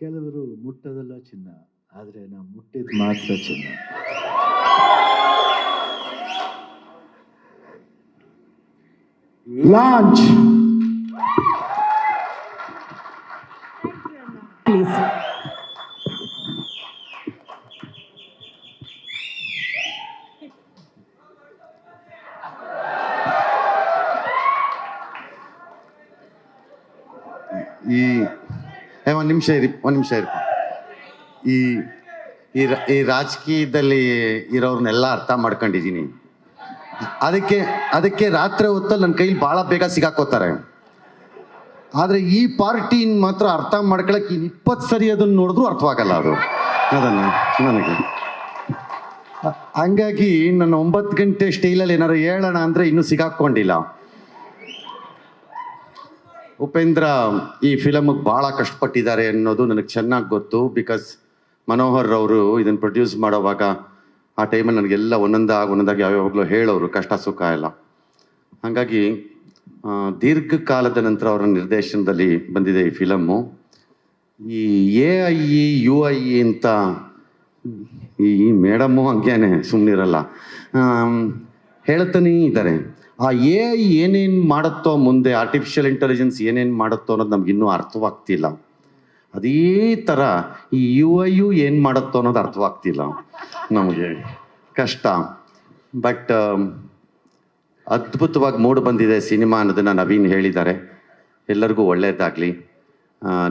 ಕೆಲವರು ಮುಟ್ಟದಲ್ಲ ಚಿನ್ನ ಆದರೆ ನಾವು ಮುಟ್ಟಿದ ಮಾತ್ರ ಚಿನ್ನ. ಲಾಂಚ್. ಪ್ಲೀಸ್. ಈ ಏ, ಒಂದು ನಿಮಿಷ ಇರಿ, ಒಂದು ನಿಮಿಷ ಇರಿ. ಈ ಈ ರಾಜಕೀಯದಲ್ಲಿ ಇರೋರನ್ನೆಲ್ಲ ಅರ್ಥ ಮಾಡ್ಕೊಂಡಿದ್ದೀನಿ. ಅದಕ್ಕೆ ಅದಕ್ಕೆ ರಾತ್ರಿ ಹೊತ್ತಲ್ಲಿ ನನ್ನ ಕೈಲಿ ಭಾಳ ಬೇಗ ಸಿಗಾಕೋತಾರೆ. ಆದರೆ ಈ ಪಾರ್ಟಿನ ಮಾತ್ರ ಅರ್ಥ ಮಾಡ್ಕೊಳಕ್ಕೆ ಇನ್ನು ಇಪ್ಪತ್ತು ಸರಿ ಅದನ್ನು ನೋಡಿದ್ರು ಅರ್ಥವಾಗಲ್ಲ ಅದು. ಅದನ್ನು, ನನಗೆ. ಹಂಗಾಗಿ ನನ್ನ ಒಂಬತ್ತು ಗಂಟೆ ಸ್ಟೈಲಲ್ಲಿ ಏನಾರು ಹೇಳೋಣ ಅಂದರೆ ಇನ್ನೂ ಸಿಗಾಕೊಂಡಿಲ್ಲ. ಉಪೇಂದ್ರ, ಈ ಫಿಲಮ್ಗೆ ಭಾಳ ಕಷ್ಟಪಟ್ಟಿದ್ದಾರೆ ಅನ್ನೋದು ನನಗೆ ಚೆನ್ನಾಗಿ ಗೊತ್ತು. ಬಿಕಾಸ್ ಮನೋಹರ್ ಅವರು ಇದನ್ನು ಪ್ರೊಡ್ಯೂಸ್ ಮಾಡೋವಾಗ ಆ ಟೈಮಲ್ಲಿ ನನಗೆಲ್ಲ ಒಂದೊಂದಾಗಿ ಒಂದೊಂದಾಗಿ ಯಾವಾಗಲೂ ಹೇಳೋರು ಕಷ್ಟ ಸುಖ ಎಲ್ಲ. ಹಾಗಾಗಿ ದೀರ್ಘಕಾಲದ ನಂತರ ಅವರ ನಿರ್ದೇಶನದಲ್ಲಿ ಬಂದಿದೆ ಈ ಫಿಲಮ್ಮು ಈ A I E U I E ಅಂತ ಈ ಮೇಡಮ್ಮು ಹಂಗೇನೆ ಸುಮ್ಮನಿರಲ್ಲ ಹೇಳ್ತಾನೇ ಇದ್ದಾರೆ. ಆ ಎ ಐ ಏನೇನು ಮಾಡುತ್ತೋ ಮುಂದೆ ಆರ್ಟಿಫಿಷಿಯಲ್ ಇಂಟೆಲಿಜೆನ್ಸ್ ಏನೇನು ಮಾಡುತ್ತೋ ಅನ್ನೋದು ನಮ್ಗೆ ಇನ್ನೂ ಅರ್ಥವಾಗ್ತಿಲ್ಲ. ಅದೇ ಥರ ಈ ಯು ಐ ಯು ಏನು ಮಾಡುತ್ತೋ ಅನ್ನೋದು ಅರ್ಥವಾಗ್ತಿಲ್ಲ. ನಮಗೆ ಕಷ್ಟ. ಬಟ್ ಅದ್ಭುತವಾಗಿ ಮೂಡ್ ಬಂದಿದೆ ಸಿನಿಮಾ ಅನ್ನೋದನ್ನು ನವೀನ್ ಹೇಳಿದ್ದಾರೆ. ಎಲ್ಲರಿಗೂ ಒಳ್ಳೆಯದಾಗಲಿ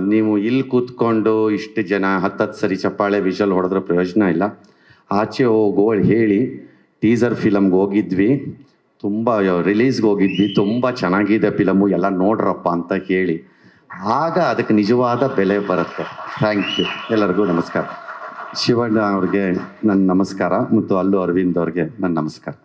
ನೀವು ಇಲ್ಲಿ ಕೂತ್ಕೊಂಡು ಇಷ್ಟು ಜನ ಹತ್ತತ್ತು ಸರಿ ಚಪ್ಪಾಳೆ ವಿಷಲ್ ಹೊಡೆದ್ರೆ ಪ್ರಯೋಜನ ಇಲ್ಲ. ಆಚೆ ಹೋಗೋಳು ಹೇಳಿ ಟೀಸರ್ ಫಿಲಮ್ಗೆ ಹೋಗಿದ್ವಿ. ತುಂಬ ರಿಲೀಸ್ಗೆ ಹೋಗಿದ್ವಿ. ತುಂಬ ಚೆನ್ನಾಗಿದೆ ಫಿಲಮು. ಎಲ್ಲ ನೋಡ್ರಪ್ಪ ಅಂತ ಹೇಳಿ. ಆಗ ಅದಕ್ಕೆ ನಿಜವಾದ ಬೆಲೆ ಬರುತ್ತೆ. ಥ್ಯಾಂಕ್ ಯು ಎಲ್ಲರಿಗೂ ನಮಸ್ಕಾರ. ಶಿವಣ್ಣ ಅವ್ರಿಗೆ ನನ್ನ ನಮಸ್ಕಾರ. ಮತ್ತು ಅಲ್ಲು ಅರವಿಂದ್ ಅವ್ರಿಗೆ ನನ್ನ ನಮಸ್ಕಾರ.